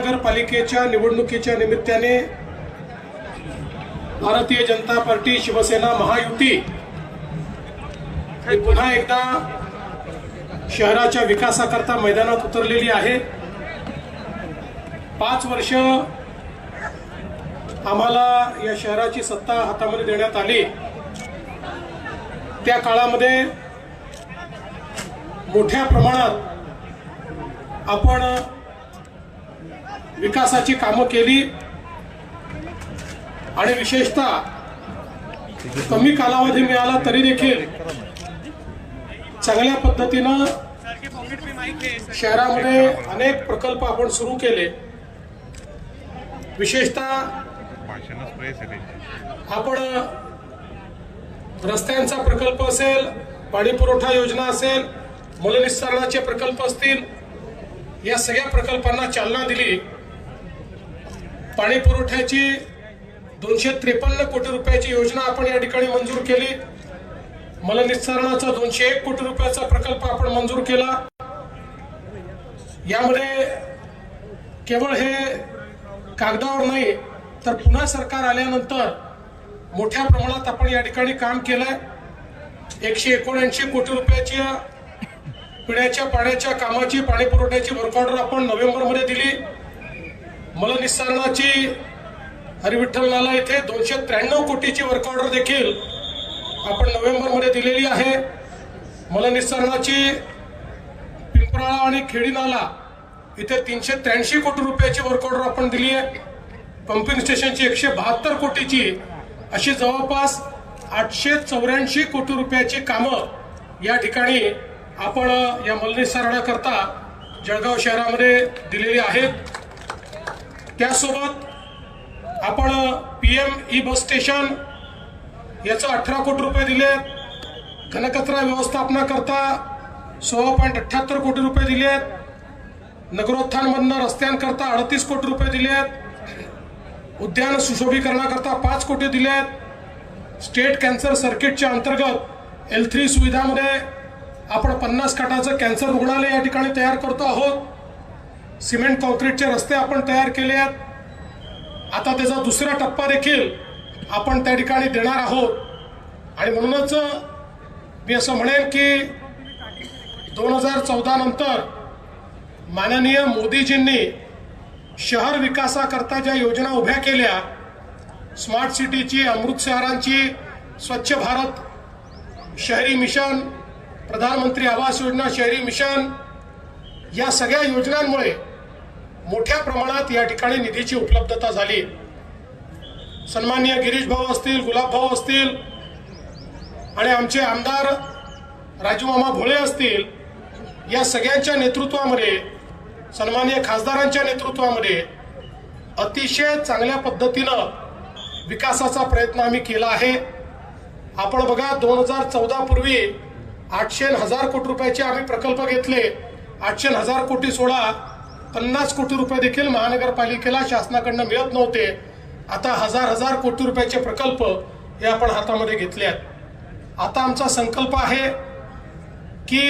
महानगरपालिकेच्या निवडणुकीच्या निमित्ताने भारतीय जनता पार्टी शिवसेना महायुती पुन्हा एकदा शहराच्या विकासाकरता मैदानात उतरलेली आहे. पाच वर्ष आम्हाला या शहराची सत्ता हातामध्ये देण्यात आली. त्या काळामध्ये मोठ्या प्रमाणात आपण विकासाची कामं केली. आणि विशेषतः कमी कालावधी मिळाला तरी देखील चांगल्या पद्धतीनं शहरामध्ये अनेक प्रकल्प आपण सुरू केले. विशेषतः आपण रस्त्यांचा प्रकल्प असेल पाणी पुरवठा योजना असेल मलनिस्सारणाचे प्रकल्प असतील या सगळ्या प्रकल्पांना चालना दिली. पाणी पुरवठ्याची दोनशे त्रेपन्न कोटी रुपयाची योजना आपण या ठिकाणी मंजूर केली. मलनिस्सारणाचा दोनशे एक कोटी रुपयाचा प्रकल्प आपण मंजूर केला. यामध्ये केवळ हे कागदावर नाही तर पुन्हा सरकार आल्यानंतर मोठ्या प्रमाणात आपण या ठिकाणी काम केलंय. एकशे एकोणऐंशी कोटी रुपयाची पिण्याच्या पाण्याच्या कामाची पाणी पुरवठ्याची वर्क ऑर्डर आपण नोव्हेंबरमध्ये दिली. मलनिस्सारणाची हरिविठ्ठल नाला इथे दोनशे त्र्याण्णव कोटीची वर्क ऑर्डर देखील आपण नोव्हेंबरमध्ये दिलेली आहे. मलनिस्सारणाची पिंपराळा आणि खेडी नाला इथे तीनशे त्र्याऐंशी कोटी रुपयाची वर्क ऑर्डर आपण दिली आहे. पंपिंग स्टेशनची एकशे बहात्तर कोटीची अशी जवळपास आठशे चौऱ्याऐंशी कोटी रुपयाची कामं या ठिकाणी आपण या मलनिस्सारणाकरता जळगाव शहरामध्ये दिलेली आहेत. त्यासोबत आपण P M E bus station याचं अठरा कोटी रुपये दिलेत घनकचरा व्यवस्थापनाकरता सोळा पॉईंट अठ्ठ्याहत्तर कोटी रुपये दिले आहेत. नगरोत्थानमधनं रस्त्यांकरता अडतीस कोटी रुपये दिले आहेत. उद्यान सुशोभीकरणाकरता पाच कोटी दिले आहेत. स्टेट कॅन्सर सर्किटच्या अंतर्गत एल थ्री सुविधामध्ये आपण पन्नास खाटाचं कॅन्सर रुग्णालय या ठिकाणी तयार करतो आहोत. सिमेंट कॉन्क्रीटचे रस्ते आपण तयार केले आहेत. आता त्याचा दुसरा टप्पा देखील आपण त्या ठिकाणी देणार आहोत. आणि म्हणूनच मी असं म्हणेन की दोन हजार चौदा नंतर माननीय मोदीजींनी शहर विकासाकरता ज्या योजना उभ्या केल्या स्मार्ट सिटीची अमृत शहरांची स्वच्छ भारत शहरी मिशन प्रधानमंत्री आवास योजना शहरी मिशन या सगळ्या योजनांमुळे मोठ्या प्रमाणात या ठिकाणी निधीची उपलब्धता झाली. सन्माननीय गिरीश भाऊ असतील गुलाब भाऊ असतील आणि आमचे आमदार राजूमामा भोळे असतील या सगळ्यांच्या नेतृत्वामध्ये सन्माननीय खासदारांच्या नेतृत्वामध्ये अतिशय चांगल्या पद्धतीनं विकासाचा प्रयत्न आम्ही केला आहे. आपण बघा दोन हजार चौदा पूर्वी आठशे न हजार कोटी रुपयाचे आम्ही प्रकल्प घेतले. आठशे न हजार कोटी सोळा पन्नास कोटी रुपये देखील महानगरपालिकेला शासनाकडनं मिळत नव्हते. आता हजार हजार कोटी रुपयाचे प्रकल्प हे आपण हातामध्ये घेतले आहेत. आता आमचा संकल्प आहे की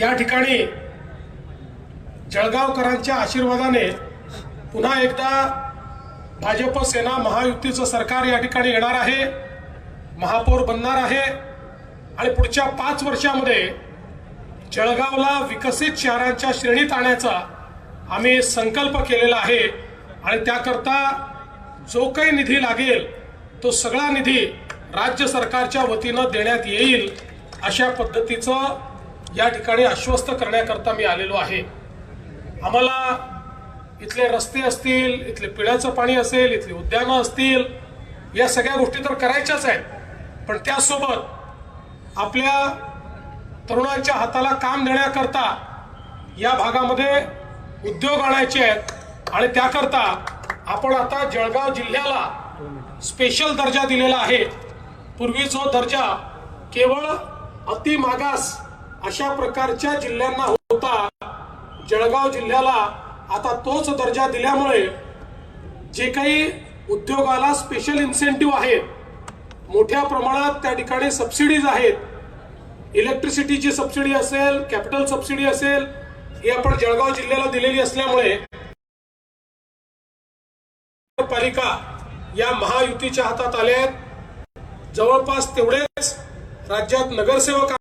या ठिकाणी जळगावकरांच्या आशीर्वादाने पुन्हा एकदा भाजप सेना महायुतीचं सरकार या ठिकाणी येणार आहे. महापौर बनणार आहे. आणि पुढच्या पाच वर्षामध्ये जळगावला विकसित शहरांच्या श्रेणीत आणण्याचा आम्ही संकल्प केलेला आहे. आणि त्याकरता जो काही निधी लागेल तो सगळा निधी राज्य सरकारच्या वतीनं देण्यात येईल अशा पद्धतीचं या ठिकाणी आश्वस्त करण्याकरता मी आलेलो आहे. आम्हाला इथले रस्ते असतील इथले पिण्याचं पाणी असेल इथली उद्यानं असतील या सगळ्या गोष्टी तर करायच्याच आहेत. पण त्यासोबत आपल्या तरुणांच्या हाताला काम देण्याकरता या भागामध्ये उद्योग आणायचे आहेत. आणि त्याकरता आपण आता जळगाव जिल्ह्याला स्पेशल दर्जा दिलेला आहे. पूर्वी जो दर्जा केवळ अति मागास अशा प्रकारच्या जिल्ह्यांना होता. जळगाव जिल्ह्याला आता तोच दर्जा दिल्यामुळे जे काही उद्योगाला स्पेशल इन्सेंटिव्ह आहेत मोठ्या प्रमाणात त्या ठिकाणी सबसिडीज आहेत. इलेक्ट्रिसिटीची सबसिडी असेल कॅपिटल सबसिडी असेल ही आपण जळगाव जिल्ह्याला दिलेली असल्यामुळे पालिका या महायुतीच्या हातात आल्या आहेत. जवळपास तेवढेच राज्यात नगरसेवक